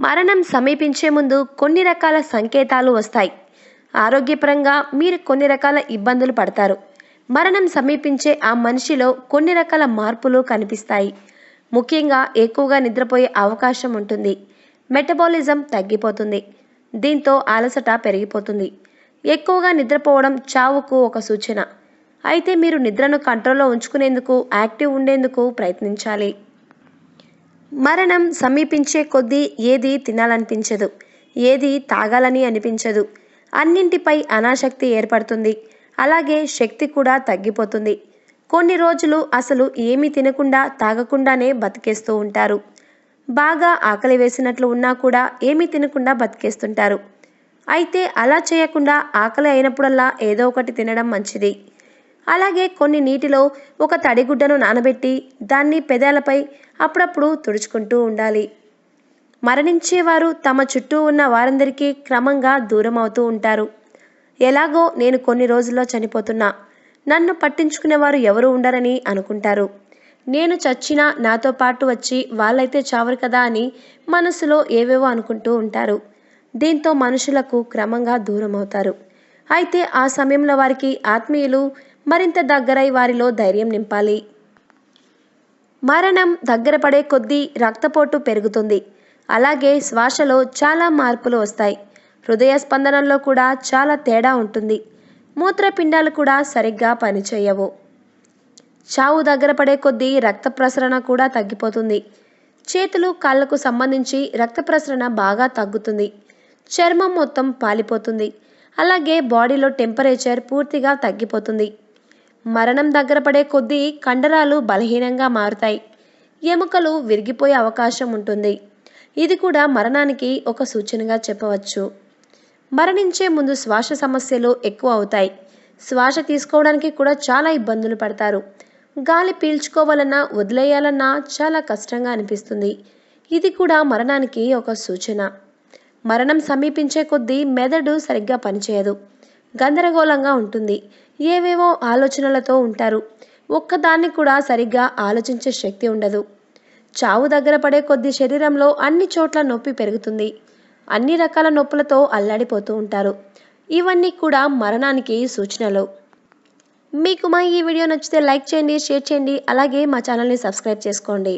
మరణం సమీపించే ముందు కొన్ని రకాల సంకేతాలు వస్తాయి. ఆరోగ్యపరంగా మీరు కొన్ని రకాల ఇబ్బందులు పడతారు. మరణం సమీపించే ఆ మనిషిలో కొన్ని రకాల మార్పులు కనిపిస్తాయి. ముఖ్యంగా ఎక్కువగా నిద్రపోయే అవకాశం ఉంటుంది. మెటబాలిజం తగ్గిపోతుంది. దీంతో అలసట పెరిగిపోతుంది. ఎక్కువగా నిద్రపోవడం చావుకు ఒక సూచన. అయితే మీరు నిద్రను కంట్రోల్లో ఉంచుకునేందుకు యాక్టివ్ ఉండేందుకు ప్రయత్నించాలి. మరణం సమీపించే కొద్దీ ఏది తినాలనిపించదు ఏది తాగాలని అనిపించదు. అన్నింటిపై అనాసక్తి ఏర్పడుతుంది. అలాగే శక్తి కూడా తగ్గిపోతుంది. కొన్ని రోజులు అసలు ఏమీ తినకుండా తాగకుండానే బతికేస్తూ ఉంటారు. బాగా ఆకలి వేసినట్లు ఉన్నా కూడా ఏమీ తినకుండా బతికేస్తుంటారు. అయితే అలా చేయకుండా ఆకలి అయినప్పుడల్లా ఏదో ఒకటి తినడం మంచిది. అలాగే కొన్ని నీటిలో ఒక తడిగుడ్డను నానబెట్టి దాన్ని పెదాలపై అప్పుడప్పుడు తుడుచుకుంటూ ఉండాలి. మరణించేవారు తమ చుట్టూ ఉన్న వారందరికీ క్రమంగా దూరం అవుతూ ఉంటారు. ఎలాగో నేను కొన్ని రోజుల్లో చనిపోతున్నా. నన్ను పట్టించుకునేవారు ఎవరు ఉండరని అనుకుంటారు. నేను చచ్చినా నాతో పాటు వచ్చి వాళ్ళైతే చావరు కదా అని మనసులో ఏవేవో అనుకుంటూ ఉంటారు. దీంతో మనుషులకు క్రమంగా దూరం అవుతారు అయితే ఆ సమయంలో వారికి ఆత్మీయులు మరింత దగ్గరై వారిలో ధైర్యం నింపాలి. మరణం దగ్గర పడే కొద్దీ రక్తపోటు పెరుగుతుంది. అలాగే శ్వాసలో చాలా మార్పులు వస్తాయి. హృదయ స్పందనల్లో కూడా చాలా తేడా ఉంటుంది. మూత్రపిండాలు కూడా సరిగ్గా పనిచేయవు. చావు దగ్గర పడే కొద్దీ రక్త ప్రసరణ కూడా తగ్గిపోతుంది. చేతులు కాళ్ళకు సంబంధించి రక్త ప్రసరణ బాగా తగ్గుతుంది. చర్మం మొత్తం పాలిపోతుంది. అలాగే బాడీలో టెంపరేచర్ పూర్తిగా తగ్గిపోతుంది. మరణం దగ్గర పడే కొద్దీ కండరాలు బలహీనంగా మారుతాయి. ఎముకలు విరిగిపోయే అవకాశం ఉంటుంది. ఇది కూడా మరణానికి ఒక సూచనగా చెప్పవచ్చు. మరణించే ముందు శ్వాస సమస్యలు ఎక్కువ అవుతాయి. శ్వాస తీసుకోవడానికి కూడా చాలా ఇబ్బందులు పడతారు. గాలి పీల్చుకోవాలన్నా వదిలేయాలన్నా చాలా కష్టంగా అనిపిస్తుంది. ఇది కూడా మరణానికి ఒక సూచన. మరణం సమీపించే కొద్దీ మెదడు సరిగ్గా పనిచేయదు. గందరగోళంగా ఉంటుంది. ఏవేవో ఆలోచనలతో ఉంటారు. ఒక్కదాన్ని కూడా సరిగ్గా ఆలోచించే శక్తి ఉండదు. చావు దగ్గర పడే కొద్ది శరీరంలో అన్ని చోట్ల నొప్పి పెరుగుతుంది. అన్ని రకాల నొప్పులతో అల్లాడిపోతూ ఉంటారు. ఇవన్నీ కూడా మరణానికి సూచనలు. మీకు మా ఈ వీడియో నచ్చితే లైక్ చేయండి షేర్ చేయండి అలాగే మా ఛానల్ని సబ్స్క్రైబ్ చేసుకోండి.